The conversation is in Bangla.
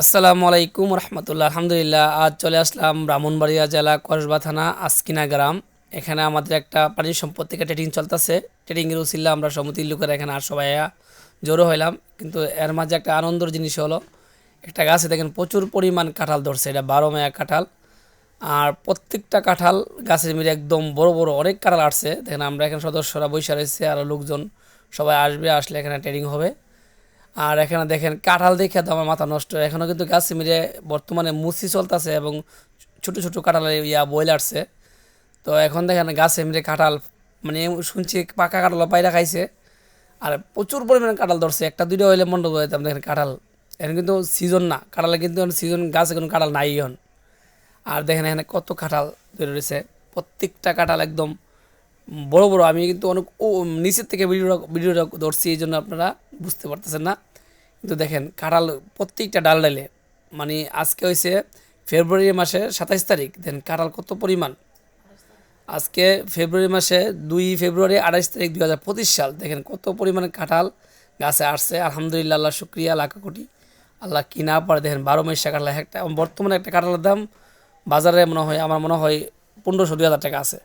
আসসালামু আলাইকুম রহমতুল্লাহ। আলহামদুলিল্লাহ, আজ চলে আসলাম ব্রাহ্মণবাড়িয়া জেলা কসবা থানা আসকিনা গ্রাম। এখানে আমাদের একটা পানি সম্পদ থেকে ট্রেডিং চলতেছে। ট্রেডিংয়ের উচিল্লা আমরা সমিতির লোকেরা এখানে আর সবাই জড়ো হইলাম, কিন্তু এর মাঝে একটা আনন্দর জিনিস হলো, একটা গাছে দেখেন প্রচুর পরিমাণ কাঁঠাল ধরছে, এটা বারো মেয়া কাঁঠাল। আর প্রত্যেকটা কাঁঠাল গাছের মিলে একদম বড় বড় অনেক কাঁঠাল আসছে। দেখেন আমরা এখানে সদস্যরা বৈশা রয়েছে, আর লোকজন সবাই আসবে, আসলে এখানে ট্রেডিং হবে। আর এখানে দেখেন, কাঁঠাল দেখে তো আমার মাথা নষ্ট। এখনও কিন্তু গাছ মিলে বর্তমানে মুসি চলতেছে এবং ছোট ছোট কাঁঠালের ইয়া বইল আসছে তো এখন দেখেন গাছে মিলে কাঁঠাল মানে শুনছি পাকা কাঁঠাল পায়রা খাইছে। আর প্রচুর পরিমাণে কাঁঠাল ধরছে। একটা দুইটা হইলে মন্ডপ হইতাম দেখেন কাঁঠাল। এখন কিন্তু সিজন না, কাঁঠালে কিন্তু সিজন গাছে কোনো কাঁঠাল নাই এখন। আর দেখেন এখানে কত কাঁঠাল বের রয়েছে। প্রত্যেকটা কাঁঠাল একদম বড় বড়। আমি কিন্তু অনেক ও নিচের থেকে ভিডিওটা ভিডিওটা ধরছি, এই জন্য আপনারা বুঝতে পারতেছেন না। কিন্তু দেখেন, কাঁঠাল প্রত্যেকটা ডাল ডালে মানে আজকে হয়েছে ফেব্রুয়ারি মাসের সাতাইশ তারিখ দেখেন কাঁঠাল কত পরিমাণ? আজকে ফেব্রুয়ারি মাসে দুই ফেব্রুয়ারি আঠাইশ তারিখ দুই হাজার পঁচিশ সাল, দেখেন কত পরিমাণে কাঁঠাল গাছে আসছে। আলহামদুলিল্লাহ, আল্লাহ শুক্রিয়া লাখা কোটি। আল্লাহ কি না পারে, দেখেন বারো মাসে কাঁঠাল একটা, বর্তমানে একটা কাঁঠালের দাম বাজারে মনে হয়, আমার মনে হয় পনেরোশো, দুই হাজার টাকা আছে।